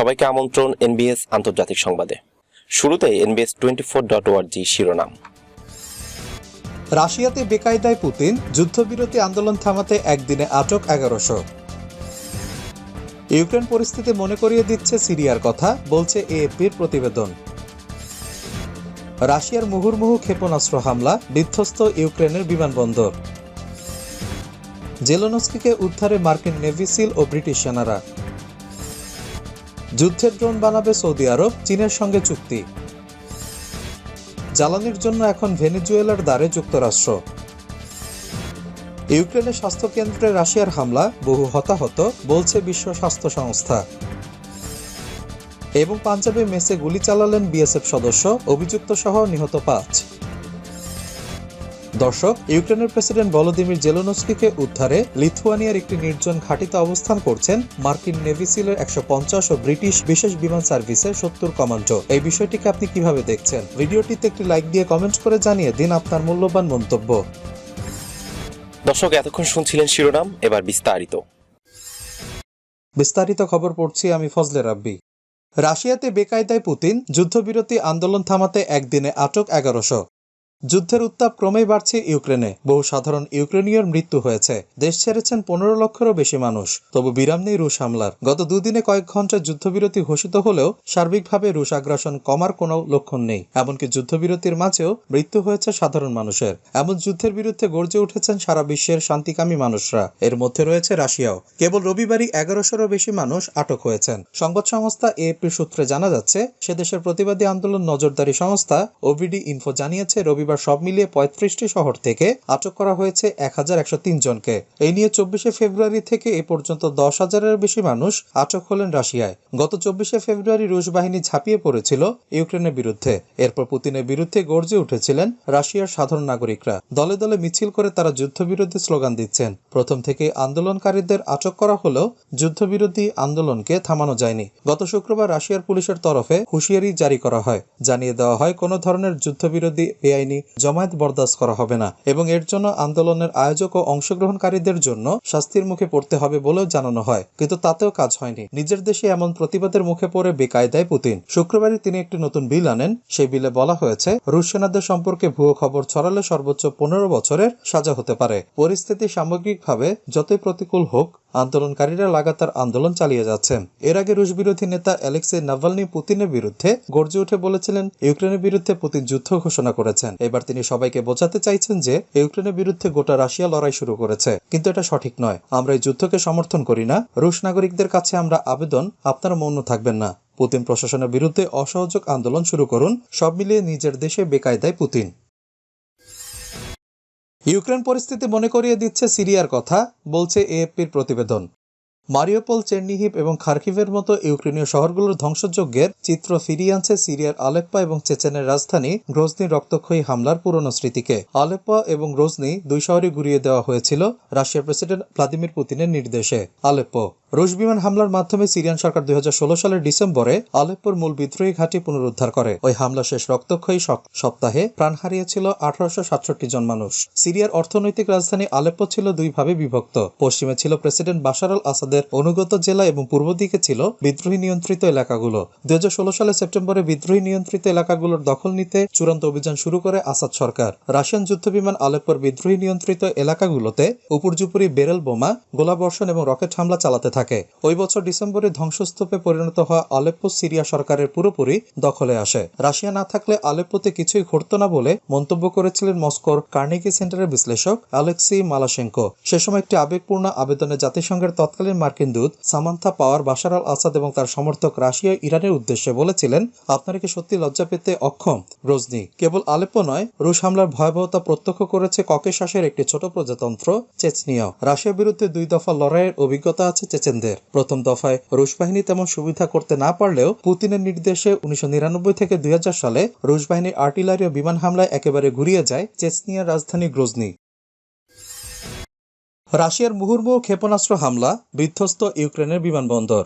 সবাইকে আমন্ত্রণ এনবিএস আন্তর্জাতিক সংবাদে। শুরুতে এনবিএস টোয়েন্টি ফোর ডট ওয়ার্জি শিরোনাম। রাশিয়াতে বেকায়দায় পুতিন, যুদ্ধবিরতি আন্দোলন থামাতে একদিনে আটক এগারোশো। ইউক্রেন পরিস্থিতি মনে করিয়ে দিচ্ছে সিরিয়ার কথা, বলছে এএফপির প্রতিবেদন। রাশিয়ার মুহুর্মুহু ক্ষেপণাস্ত্র হামলা, বিধ্বস্ত ইউক্রেনের বিমানবন্দর। জেলোনস্কিকে উদ্ধারে মার্কিন নেভিসিল ও ব্রিটিশ সেনারা। যুদ্ধের ড্রোন বানাবে সৌদি আরব, চীনের সঙ্গে চুক্তি। জ্বালানির জন্য এখন ভেনেজুয়েলার দ্বারে যুক্তরাষ্ট্র। ইউক্রেনের স্বাস্থ্য কেন্দ্রে রাশিয়ার হামলা, বহু হতাহত, বলছে বিশ্ব স্বাস্থ্য সংস্থা। এবং পাঞ্জাবে মেসে গুলি চালালেন বিএসএফ সদস্য অভিযুক্ত সহ নিহত পাঁচ। দর্শক ইউক্রেনের প্রেসিডেন্ট ভলোদিমির জেলোনস্কিকে উদ্ধারে লিথুয়ানিয়ার একটি নির্জন ঘাঁটিতে অবস্থান করছেন মার্কিন নেভিসিলের একশো পঞ্চাশ ও ব্রিটিশ বিশেষ বিমান সার্ভিসের সত্তর কমান্ডো। এই বিষয়টিকে আপনি কীভাবে দেখছেন? ভিডিওটিতে একটি লাইক দিয়ে কমেন্ট করে জানিয়ে দিন আপনার মূল্যবান মন্তব্য। দর্শক এতক্ষণ শুনছিলেন শিরোনাম এবার বিস্তারিত। বিস্তারিত খবর পড়ছি আমি ফজলে রাব্বি। রাশিয়াতে বেকায়দায় পুতিন যুদ্ধবিরতি আন্দোলন থামাতে একদিনে আটক এগারোশো। যুদ্ধের উত্তাপ ক্রমেই বাড়ছে ইউক্রেনে। বহু সাধারণ ইউক্রেনীয়র মৃত্যু হয়েছে। দেশ ছেড়েছেন পনেরো লক্ষেরও বেশি মানুষ। তবু বিরাম নেই রুশ হামলার। গত দুদিনে কয়েক ঘণ্টা যুদ্ধবিরতি ঘোষিত হলেও সার্বিকভাবে রুশ আগ্রাসন কমার কোনো লক্ষণ নেই। এমনকি যুদ্ধবিরতির মাঝেও মৃত্যু হয়েছে সাধারণ মানুষের। এমন যুদ্ধের বিরুদ্ধে গর্জে উঠেছেন সারা বিশ্বের শান্তিকামী মানুষরা। এর মধ্যে রয়েছে রাশিয়াও। কেবল রবিবারই এগারোশোরও বেশি মানুষ আটক হয়েছেন। সংবাদ সংস্থা এএপি সূত্রে জানা যাচ্ছে, সে দেশের প্রতিবাদী আন্দোলন নজরদারি সংস্থা ওভিডি ইনফো জানিয়েছে রবিবার সব মিলিয়ে পঁয়ত্রিশটি শহর থেকে আটক করা হয়েছে এক হাজার একশো তিন জনকে। এই নিয়ে চব্বিশে ফেব্রুয়ারি থেকে এ পর্যন্ত দশ হাজারের বেশি মানুষ আটক হলেন রাশিয়ায়। গত চব্বিশে ফেব্রুয়ারি রুশ বাহিনী ঝাঁপিয়ে পড়েছিল ইউক্রেনের বিরুদ্ধে। এরপর পুতিনের বিরুদ্ধে গর্জে উঠেছিলেন রাশিয়ার সাধারণ নাগরিকরা। দলে দলে মিছিল করে তারা যুদ্ধবিরোধী স্লোগান দিচ্ছেন। প্রথম থেকে আন্দোলনকারীদের আটক করা হলেও যুদ্ধবিরোধী আন্দোলনকে থামানো যায়নি। গত শুক্রবার রাশিয়ার পুলিশের তরফে হুঁশিয়ারি জারি করা হয়। জানিয়ে দেওয়া হয়, কোনো ধরনের যুদ্ধবিরোধী বেআইনি জমায়েত বরদাস্ত করা হবে না এবং এর জন্য আন্দোলনের আয়োজক ও অংশগ্রহণকারীদের জন্য শাস্তির মুখে পড়তে হবে বলেও জানানো হয়। কিন্তু তাতেও কাজ হয়নি। নিজের দেশে এমন প্রতিবাদের মুখে পড়ে বেকায়দায় পুতিন। শুক্রবারই তিনি একটি নতুন বিল আনেন। সেই বিলে বলা হয়েছে, রুশ সেনাদের সম্পর্কে ভুয়ো খবর ছড়ালে সর্বোচ্চ পনেরো বছরের সাজা হতে পারে। পরিস্থিতি সামগ্রিকভাবে যতই প্রতিকূল হোক আন্দোলনকারীরা লাগাতার আন্দোলন চালিয়ে যাচ্ছেন। এর আগে রুশ বিরোধী নেতা অ্যালেক্সে নাভালনি পুতিনের বিরুদ্ধে গর্জে উঠে বলেছিলেন, ইউক্রেনের বিরুদ্ধে পুতিন যুদ্ধ ঘোষণা করেছেন। এবার তিনি সবাইকে বোঝাতে চাইছেন যে, ইউক্রেনের বিরুদ্ধে গোটা রাশিয়া লড়াই শুরু করেছে। কিন্তু এটা সঠিক নয়। আমরা এই যুদ্ধকে সমর্থন করি না। রুশ নাগরিকদের কাছে আমরা আবেদন, আপনারা মৌন থাকবেন না। পুতিন প্রশাসনের বিরুদ্ধে অসহযোগ আন্দোলন শুরু করুন। সব মিলিয়ে নিজের দেশে বেকায়দায় পুতিন। ইউক্রেন পরিস্থিতি মনে করিয়ে দিচ্ছে সিরিয়ার কথা, বলছে এএফপির প্রতিবেদন। মারিওপোল চেন্নিহিপ এবং খার্কিভের মতো ইউক্রেনীয় শহরগুলোর ধ্বংসযজ্ঞের চিত্র ফিরিয়ে আনছে সিরিয়ার আলেপ্পা এবং চেচেনের রাজধানী গ্রোজনি রক্তক্ষয়ী হামলার পুরনো স্মৃতিকে। আলেপ্পা এবং গ্রোজনি দুই শহরে ঘুরিয়ে দেওয়া হয়েছিল রাশিয়ার প্রেসিডেন্ট ভ্লাদিমির পুতিনের নির্দেশে। আলেপ্পো রুশ বিমান হামলার মাধ্যমে সিরিয়ান সরকার দুই হাজার ষোলো সালের ডিসেম্বরে আলেপ্পোর মূল বিদ্রোহী ঘাঁটি পুনরুদ্ধার করে। ওই হামলা শেষ রক্তক্ষয়ী সপ- সপ্তাহে প্রাণ হারিয়েছিল আঠারোশো সাতষট্টি জন মানুষ। সিরিয়ার অর্থনৈতিক রাজধানী আলেপ্পো ছিল দুইভাবে বিভক্ত। পশ্চিমে ছিল প্রেসিডেন্ট বাশার আল আসাদের অনুগত জেলা এবং পূর্ব দিকে ছিল বিদ্রোহী নিয়ন্ত্রিত এলাকাগুলো। দুই সালে সেপ্টেম্বরে বিদ্রোহী নিয়ন্ত্রিত এলাকাগুলোর দখল নিতে চূড়ান্ত অভিযান শুরু করে আসাদ সরকার। রাশিয়ান যুদ্ধবিমান আলেপ্পোর বিদ্রোহী নিয়ন্ত্রিত এলাকাগুলোতে উপর্যুপরি বেরেল বোমা, গোলাবর্ষণ এবং রকেট হামলা চালাতে থাকে ওই বছর ডিসেম্বরে ধ্বংসস্তূপে পরিণত হওয়া আলেপ্পো সিরিয়া সরকারের পুরোপুরি দখলে আসে। রাশিয়া না থাকলে আলেপ্পোতে কিছুই ঘটতো না বলে মন্তব্য করেছিলেন মস্কোর কার্নেগি সেন্টারের বিশ্লেষক আলেক্সি মালাশেঙ্কো। সে সময় একটি আবেগপূর্ণ আবেদনে জাতিসংঘের তৎকালীন মার্কিন দূত Samantha Power, Bashar al Assad এবং তার সমর্থক রাশিয়া ইরানের উদ্দেশ্যে বলেছিলেন, আপনারা কি সত্যি লজ্জা পেতে অক্ষম? রজনী কেবল আলেপ্পো নয়, রুশ হামলার ভয়াবহতা প্রত্যক্ষ করেছে ককেশাসের একটি ছোট প্রজাতন্ত্র চেচনিয়াও রাশিয়ার বিরুদ্ধে দুই দফা লড়াইয়ের অভিজ্ঞতা আছে চেচেনদের প্রথম দফায় রুশ বাহিনী তেমন সুবিধা করতে না পারলেও পুতিনের নির্দেশে উনিশশো নিরানব্বই থেকে দুই হাজার সালে রুশ বাহিনীর আর্টিলারি ও বিমান হামলায় একেবারে ঘুরিয়ে যায় চেচনিয়ার রাজধানী গ্রোজনি। রাশিয়ার মুহুর্মুহু ক্ষেপণাস্ত্র হামলা, বিধ্বস্ত ইউক্রেনের বিমানবন্দর।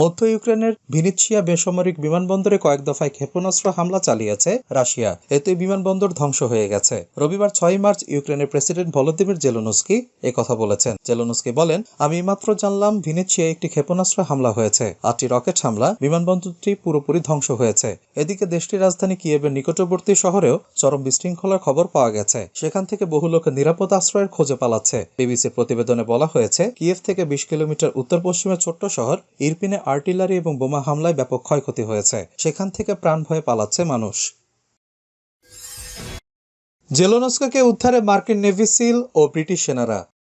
মধ্য ইউক্রেনের ভিনিৎসিয়া বেসামরিক বিমানবন্দরে কয়েক দফায় ক্ষেপণাস্ত্র হামলা চালিয়েছে রাশিয়া। এতে বিমানবন্দর ধ্বংস হয়ে গেছে। রবিবার ছয় মার্চ ইউক্রেনের প্রেসিডেন্ট ভলোদিমির জেলোনস্কি কথা বলেছেন। জেলোনস্কি বলেন, আমি মাত্র জানলাম ভিনিৎসিয়া একটি ক্ষেপণাস্ত্র হামলা হয়েছে। আটটি রকেট হামলা, বিমানবন্দরটি পুরোপুরি ধ্বংস হয়েছে। এদিকে দেশটির রাজধানী কিয়েভের নিকটবর্তী শহরেও চরম বিশৃঙ্খলার খবর পাওয়া গেছে। সেখান থেকে বহু লোক নিরাপদ আশ্রয়ের খোঁজে পালাচ্ছে। বিবিসির প্রতিবেদনে বলা হয়েছে, কিয়েভ থেকে বিশ কিলোমিটার উত্তর পশ্চিমে ছোট্ট শহর ইরপিনে আর্টিলারি এবং বোমা হামলায় ব্যাপক ক্ষয়ক্ষতি হয়েছে। সেখান থেকে প্রাণ ভয়ে পালাচ্ছে মানুষ। জেলোনস্কাকে উদ্ধারে মার্কিন নেভি সিল ও ব্রিটিশ সেনারা।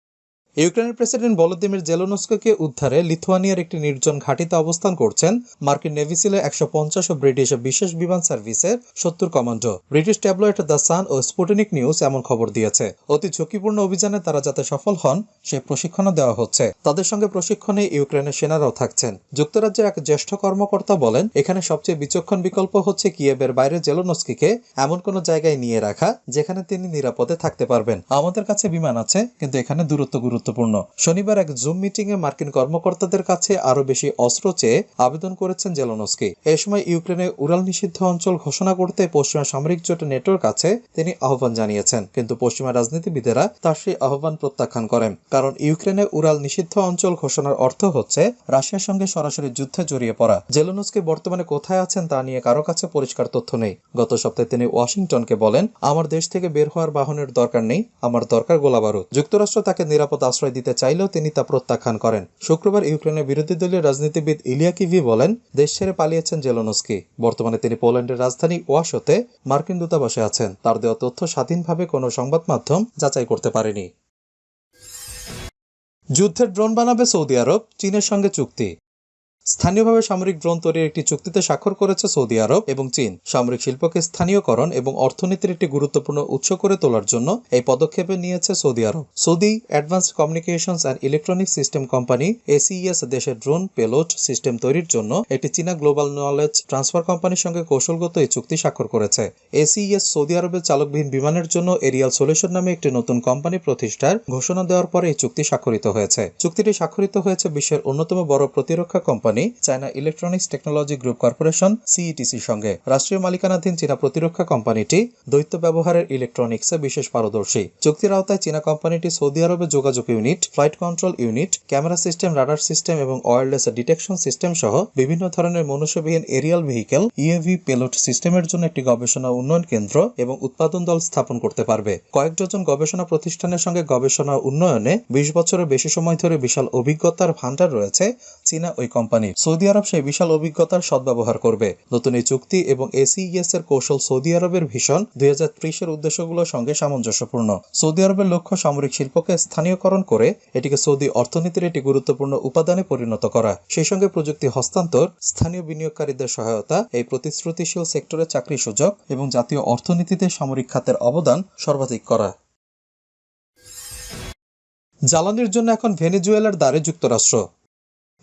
ইউক্রেনের প্রেসিডেন্ট ভলোদিমির জেলোনস্কাকে উদ্ধারে লিথুয়ানিয়ার একটি নির্জন ঘাঁটিতে অবস্থান করছেন মার্কিন নেভি সিলের একশো পঞ্চাশ ও ব্রিটিশ বিশেষ বিমান সার্ভিসের সত্তর commando. British tabloid the Sun O Sputnik News এমন খবর দিয়েছে। অতি ঝুঁকিপূর্ণ অভিযানে তারা যাতে সফল হন, সে প্রশিক্ষণও দেওয়া হচ্ছে। তাদের সঙ্গে প্রশিক্ষণে ইউক্রেনের সেনারাও থাকছেন। যুক্তরাজ্যের এক জ্যেষ্ঠ কর্মকর্তা বলেন, এখানে সবচেয়ে বিচক্ষণ বিকল্প হচ্ছে কিয়েবের বাইরে জেলোনস্কিকে এমন কোনো জায়গায় নিয়ে রাখা, যেখানে তিনি নিরাপদে থাকতে পারবেন। আমাদের কাছে বিমান আছে, কিন্তু এখানে দূরত্ব গুরুত্বপূর্ণ। শনিবার এক জুম মিটিং এ মার্কিন কর্মকর্তাদের কাছে আরও বেশি অস্ত্র চেয়ে আবেদন করেছেন জেলোনস্কি। এ সময় ইউক্রেনে উড়াল নিষিদ্ধ অঞ্চল ঘোষণা করতে পশ্চিমা সামরিক জোট নেটোর কাছে তিনি আহ্বান জানিয়েছেন। কিন্তু পশ্চিমা রাজনীতিবিদেরা তার সেই আহ্বান প্রত্যাখ্যান করেন। কারণ ইউক্রেনে উড়াল নিষিদ্ধ অঞ্চল ঘোষণার অর্থ হচ্ছে রাশিয়ার সঙ্গে সরাসরি যুদ্ধে জড়িয়ে পড়া। জেলোনস্কি বর্তমানে কোথায় আছেন তা নিয়ে কারও কাছে পরিষ্কার তথ্য নেই। গত সপ্তাহে তিনি ওয়াশিংটনকে বলেন, আমার দেশ থেকে বের হওয়ার বাহনের দরকার নেই, আমার দরকার গোলাবারুদ যুক্তরাষ্ট্র তাকে নিরাপদ আশ্রয় দিতে চাইলেও তিনি তা প্রত্যাখ্যান করেন। শুক্রবার ইউক্রেনের বিরোধী দলীয় রাজনীতিবিদ ইলিয়া কিভি বলেন, দেশ ছেড়ে পালিয়েছেন জেলোনস্কি। বর্তমানে তিনি পোল্যান্ডের রাজধানী ওয়াশোতে মার্কিন দূতাবাসে আছেন। তার দেওয়া তথ্য স্বাধীনভাবে কোনো সংবাদ মাধ্যম যাচাই করতে পারেনি। যুদ্ধের ড্রোন বানাবে সৌদি আরব, চীনের সঙ্গে চুক্তি। স্থানীয়ভাবে সামরিক ড্রোন তৈরির একটি চুক্তিতে স্বাক্ষর করেছে সৌদি আরব এবং চীন। সামরিক শিল্পকে স্থানীয়করণ এবং অর্থনীতির একটি গুরুত্বপূর্ণ উৎস করে তোলার জন্য এই পদক্ষেপে নিয়েছে Saudi Arab. Saudi advanced communications and electronic system company ACS দেশের ড্রোন পেলোট সিস্টেম তৈরির জন্য একটি চীনা গ্লোবাল নলেজ ট্রান্সফার কোম্পানির সঙ্গে কৌশলগত এই চুক্তি স্বাক্ষর করেছে। এসিএস সৌদি আরবের চালকবিহীন বিমানের জন্য এরিয়াল সলিউশন নামে একটি নতুন কোম্পানি প্রতিষ্ঠার ঘোষণা দেওয়ার পরে এই চুক্তি স্বাক্ষরিত হয়েছে। চুক্তিটি স্বাক্ষরিত হয়েছে বিশ্বের অন্যতম বড় প্রতিরক্ষা company China electronics technology group corporation সিইটিসির সঙ্গে। রাষ্ট্রীয় মালিকানাধীন চীনা প্রতিরক্ষা কোম্পানিটি দ্বৈত ব্যবহারের ইলেকট্রনিক্সে বিশেষ পারদর্শী। চুক্তির আওতায় চীনা কোম্পানিটি সৌদি আরবে যোগাযোগ unit, flight control unit, camera system, radar system এবং ওয়্যারলেস ডিটেকশন সিস্টেম সহ বিভিন্ন ধরনের মনুষ্যবিহীন এরিয়াল ভেহিকেল ইএভি পেলোড সিস্টেমের জন্য একটি গবেষণা উন্নয়ন কেন্দ্র এবং উৎপাদন দল স্থাপন করতে পারবে। কয়েক ডজন গবেষণা প্রতিষ্ঠানের সঙ্গে গবেষণা উন্নয়নে বিশ বছরের বেশি সময় ধরে বিশাল অভিজ্ঞতার ভান্ডার রয়েছে চীনা ওই কোম্পানির সৌদি আরব সেই বিশাল অভিজ্ঞতার সদ্ব্যবহার করবে। নতুন এই চুক্তি এবং এসিইএস এর কৌশল সৌদি আরবের ভীষণ, দুই হাজার ত্রিশের উদ্দেশ্যগুলোর সঙ্গে সামঞ্জস্যপূর্ণ। সৌদি আরবের লক্ষ্য সামরিক শিল্পকে স্থানীয়করণ করে এটিকে সৌদি অর্থনীতির একটি গুরুত্বপূর্ণ উপাদানে পরিণত করা। সেই সঙ্গে প্রযুক্তি হস্তান্তর, স্থানীয় বিনিয়োগকারীদের সহায়তা, এই প্রতিশ্রুতিশীল সেক্টরে চাকরি সুযোগ এবং জাতীয় অর্থনীতিতে সামরিক খাতের অবদান সর্বাধিক করা। জ্বালানির জন্য এখন ভেনেজুয়েলার দ্বারে যুক্তরাষ্ট্র।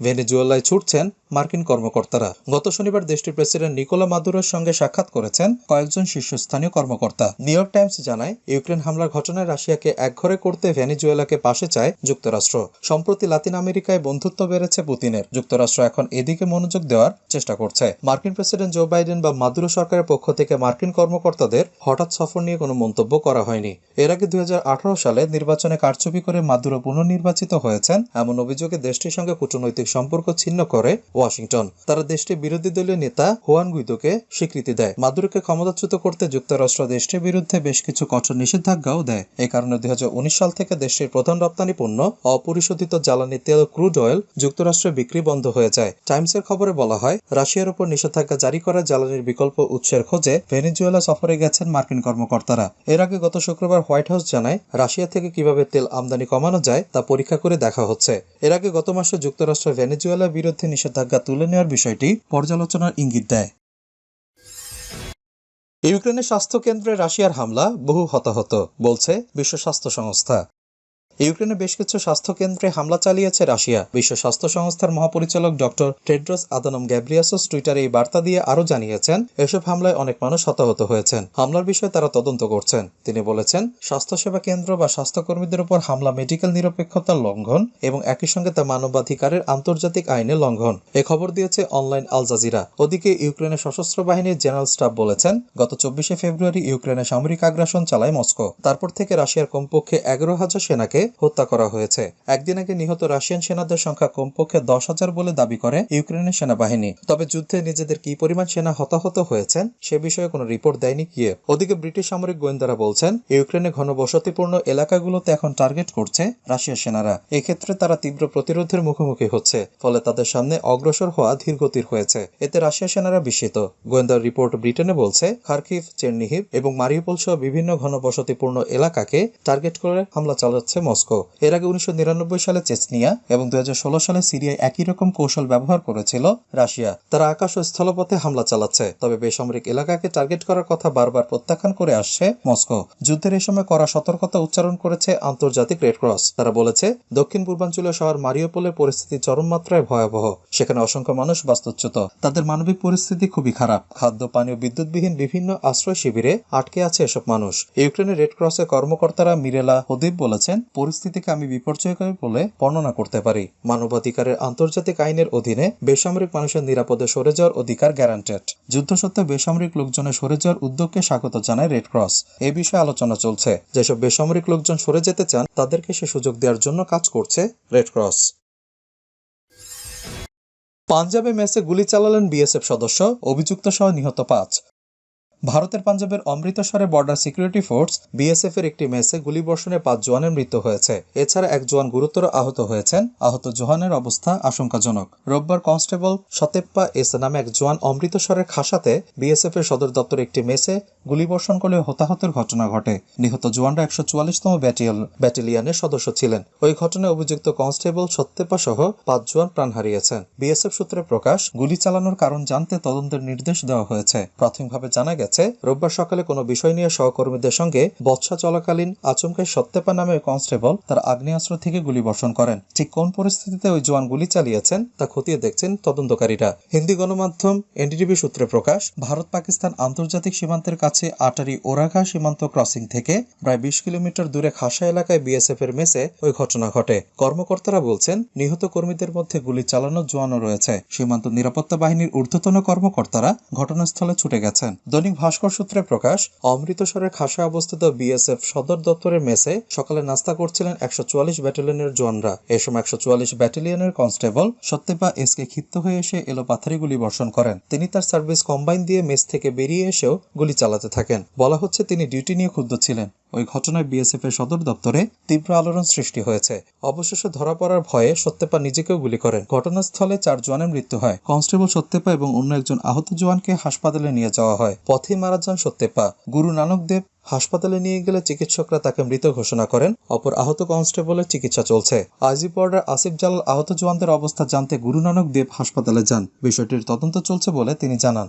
ভেনেজুয়েলায় ছুটছেন মার্কিন কর্মকর্তারা। গত শনিবার দেশটির প্রেসিডেন্ট নিকোলা মাদুরোর সঙ্গে সাক্ষাৎ করেছেন কয়েকজন শীর্ষস্থানীয় কর্মকর্তা। নিউ ইয়র্ক টাইমস জানায়, ইউক্রেন হামলার ঘটনায় রাশিয়াকে একঘরে করতে ভেনেজুয়েলাকে পাশে চায় যুক্তরাষ্ট্র। সম্প্রতি লাতিন আমেরিকায় বন্ধুত্ব বেড়েছে পুতিনের। যুক্তরাষ্ট্র এখন এদিকে মনোযোগ দেওয়ার চেষ্টা করছে। মার্কিন প্রেসিডেন্ট জো বাইডেন বা মাদুরো সরকারের পক্ষ থেকে মার্কিন কর্মকর্তাদের হঠাৎ সফর নিয়ে কোনো মন্তব্য করা হয়নি। এর আগে দুই হাজার আঠারো সালে নির্বাচনে কারচুপি করে মাদুরো পুনর্নির্বাচিত হয়েছেন। এমন অভিযোগে দেশটির সঙ্গে কূটনৈতিক সম্পর্ক ছিন্ন করে ওয়াশিংটন। তারা দেশটির বিরোধী দলীয় নেতা হুয়ান গুইদোকে স্বীকৃতি দেয়। মাদুরোকে ক্ষমতাচ্যুত করতে যুক্তরাষ্ট্র দেশটির বিরুদ্ধে বেশ কিছু কঠোর নিষেধাজ্ঞাও দেয়। এই কারণে দুই সাল থেকে দেশটির প্রধান রপ্তানি পণ্য, অপরিশোধিত জ্বালানি তেল ক্রুড অয়েল যুক্তরাষ্ট্রে বিক্রি বন্ধ হয়ে যায়। টাইমসের খবরে বলা হয়, রাশিয়ার উপর নিষেধাজ্ঞা জারি করা জ্বালানির বিকল্প উৎসের খোঁজে ভেনেজুয়েলা সফরে গেছেন মার্কিন কর্মকর্তারা। এর আগে গত শুক্রবার হোয়াইট হাউস জানায়, রাশিয়া থেকে কীভাবে তেল আমদানি কমানো যায় তা পরীক্ষা করে দেখা হচ্ছে। এর আগে গত মাসে যুক্তরাষ্ট্র ভেনেজুয়েলার বিরুদ্ধে নিষেধাজ্ঞা তুলে নেওয়ার বিষয়টি পর্যালোচনার ইঙ্গিত দেয়। ইউক্রেনের স্বাস্থ্য কেন্দ্রে রাশিয়ার হামলা, বহু হতাহত, বলছে বিশ্ব স্বাস্থ্য সংস্থা। ইউক্রেনে বেশ কিছু স্বাস্থ্য কেন্দ্রে হামলা চালিয়েছে রাশিয়া। বিশ্ব স্বাস্থ্য সংস্থার মহাপরিচালক ডক্টর টেড্রোস আদানম গ্যাব্রিয়াসোস টুইটারে এই বার্তা দিয়ে আরও জানিয়েছেন, এসব হামলায় অনেক মানুষ হতাহত হয়েছেন। হামলার বিষয়ে তারা তদন্ত করছেন। তিনি বলেছেন, স্বাস্থ্যসেবা কেন্দ্র বা স্বাস্থ্যকর্মীদের উপর হামলা মেডিকেল নিরপেক্ষতার লঙ্ঘন এবং একই সঙ্গে তা মানবাধিকারের আন্তর্জাতিক আইনে লঙ্ঘন। এ খবর দিয়েছে অনলাইন আল জাজিরা। ওদিকে ইউক্রেনের সশস্ত্র বাহিনীর জেনারেল স্টাফ বলেছেন, গত চব্বিশে ফেব্রুয়ারি ইউক্রেনে সামরিক আগ্রাসন চালায় মস্কো। তারপর থেকে রাশিয়ার কমপক্ষে এগারো হাজার সেনাকে হত্যা করা হয়েছে। একদিন আগে নিহত রাশিয়ান সেনাদের সংখ্যা কমপক্ষে দশ হাজার বলে দাবি করে ইউক্রেনের সেনাবাহিনী। তবে যুদ্ধে নিজেদের কি পরিমাণ সেনা হতাহত হয়েছেন, সে বিষয়ে কোনো রিপোর্ট দেয়নি কিয়ে ওদিকে ব্রিটিশ সামরিক গোয়েন্দারা বলছেন, ইউক্রেনে ঘনবসতিপূর্ণ এলাকাগুলোতে এখন টার্গেট করছে রাশিয়ার সেনারা। এক্ষেত্রে তারা তীব্র প্রতিরোধের মুখোমুখি হচ্ছে, ফলে তাদের সামনে অগ্রসর হওয়া ধীরগতির হয়েছে। এতে রাশিয়া সেনারা বিস্মিত। গোয়েন্দার রিপোর্ট ব্রিটেনে বলছে, খার্কিভ, চেরনিহিভ এবং মারিউপোল সহ বিভিন্ন ঘনবসতিপূর্ণ এলাকাকে টার্গেট করে হামলা চালাচ্ছে মস্কো। এর আগে উনিশশো নিরানব্বই সালে চেচনিয়া এবং দুই সালে সিরিয়ায় একই রকম কৌশল ব্যবহার করেছিল রাশিয়া। তারা আকাশ ও স্থলপথে হামলা চালাচ্ছে। তবে বেসামরিক এলাকাকে টার্গেট করার কথা বারবার প্রত্যাখ্যান করে আসছে মস্কো। যুদ্ধের এই সময় করা সতর্কতা উচ্চারণ করেছে আন্তর্জাতিক রেড ক্রস। তারা বলেছে, দক্ষিণ পূর্বাঞ্চলীয় শহর মারিওপোলের পরিস্থিতি চরম মাত্রায় ভয়াবহ। সেখানে অসংখ্য মানুষ বাস্তুচ্যুত। তাদের মানবিক পরিস্থিতি খুবই খারাপ। খাদ্য, পানীয়, বিদ্যুৎবিহীন বিভিন্ন আশ্রয় শিবিরে আটকে আছে এসব মানুষ। ইউক্রেনের রেড ক্রসের কর্মকর্তারা মিরেলা হদিব বলেছেন পরিস্থিতিকে আমি বিপর্যয়কর বলে বর্ণনা করতে পারি। মানবাধিকারের আন্তর্জাতিক আইনের অধীনে বেসামরিক মানুষের নিরাপদে সরে যাওয়ার অধিকার গ্যারান্টেড। যুদ্ধ সত্ত্বে বেসামরিক লোকজনের সরে যাওয়ার উদ্যোগকে স্বাগত জানায় রেড ক্রস। এ বিষয়ে আলোচনা চলছে। যেসব বেসামরিক লোকজন সরে যেতে চান, তাদেরকে সে সুযোগ দেওয়ার জন্য কাজ করছে রেড ক্রস। পাঞ্জাবে ম্যাচে গুলি চালালেন বিএসএফ সদস্য, অভিযুক্ত সহ নিহত পাঁচ। ভারতের পাঞ্জাবের অমৃতসরে বর্ডার সিকিউরিটি ফোর্স বিএসএফ এর একটি ম্যাচে গুলিবর্ষণে পাঁচ জওয়ানের মৃত্যু হয়েছে। এছাড়া এক জওয়ান গুরুতর আহত হয়েছেন। আহত জওয়ানের অবস্থা আশঙ্কাজনক। রোববার কনস্টেবল সতেপ্পা এস নামে এক জওয়ান অমৃতসরের খাসাতে বিএসএফ এর সদর দপ্তর একটি মেসে গুলিবর্ষণ করলে হতাহতের ঘটনা ঘটে। নিহত জওয়ানরা একশো চুয়াল্লিশতম ব্যাটালিয়ন ব্যাটালিয়নের সদস্য ছিলেন। ওই ঘটনায় অভিযুক্ত কনস্টেবল সত্যেপা সহ পাঁচ জওয়ান প্রাণ হারিয়েছেন। বিএসএফ সূত্রে প্রকাশ, গুলি চালানোর কারণ জানতে তদন্তের নির্দেশ দেওয়া হয়েছে। প্রাথমিকভাবে জানা গেছে রোববার সকালে কোনো বিষয় নিয়ে সহকর্মীদের সঙ্গে বৎসা চলাকালীন আচমকাই সত্যেপা নামে কনস্টেবল তার আগ্নেয়াস্ত্র থেকে গুলি বর্ষণ করেন। ঠিক কোন পরিস্থিতিতে ওই জওয়ান গুলি চালিয়েছেন তা খতিয়ে দেখছেন তদন্তকারীরা। হিন্দি গণমাধ্যম এনডিটিভি সূত্রে প্রকাশ, ভারত পাকিস্তান আন্তর্জাতিক সীমান্তের কাছে আটারি ওরাঘা সীমান্ত ক্রসিং থেকে প্রায় বিশ কিলোমিটার দূরে খাসা এলাকায় বিএসএফ এর মেসে ওই ঘটনা ঘটে। কর্মকর্তারা বলছেন, নিহত কর্মীদের মধ্যে গুলি চালানো জোয়ানও রয়েছে। সীমান্ত নিরাপত্তা বাহিনীর ঊর্ধ্বতন কর্মকর্তারা ঘটনাস্থলে ছুটে গেছেন। দৈনিক ভাস্কর সূত্রে প্রকাশ, অমৃতসরের খাসা অবস্থিত বিএসএফ সদর দপ্তরের মেসে সকালে নাস্তা করছিলেন একশো চুয়াল্লিশ ব্যাটালিয়নের জোয়ানরা এ সময় একশো চুয়াল্লিশ ব্যাটালিয়নের কনস্টেবল সত্যপা এসকে ক্ষিপ্ত হয়ে এসে এলো গুলি বর্ষণ করেন। তিনি তার সার্ভিস কম্বাইন দিয়ে মেস থেকে বেরিয়ে এসেও গুলি চালাতে থাকেন। বলা হচ্ছে তিনি ডিউটি নিয়ে ক্ষুব্ধ ছিলেন। ওই ঘটনায় বিএসএফ এর সদর দপ্তরে তীব্র আলোড়ন সৃষ্টি হয়েছে। অবশেষে ধরা পড়ার ভয়ে সত্যপা নিজেকেও গুলি করেন। ঘটনাস্থলে চার জওয়ানের মৃত্যু হয়। কনস্টেবল সত্যপা এবং অন্য একজন আহত জওয়ানকে হাসপাতালে নিয়ে যাওয়া হয়। পথে মারা যান সত্যপা। গুরু নানক দেব হাসপাতালে নিয়ে গেলে চিকিৎসকরা তাকে মৃত ঘোষণা করেন। অপর আহত কনস্টেবলের চিকিৎসা চলছে। আইজি বর্ডার আসিফ জালাল আহত জওয়ানদের অবস্থা জানতে গুরু নানক দেব হাসপাতালে যান। বিষয়টির তদন্ত চলছে বলে তিনি জানান।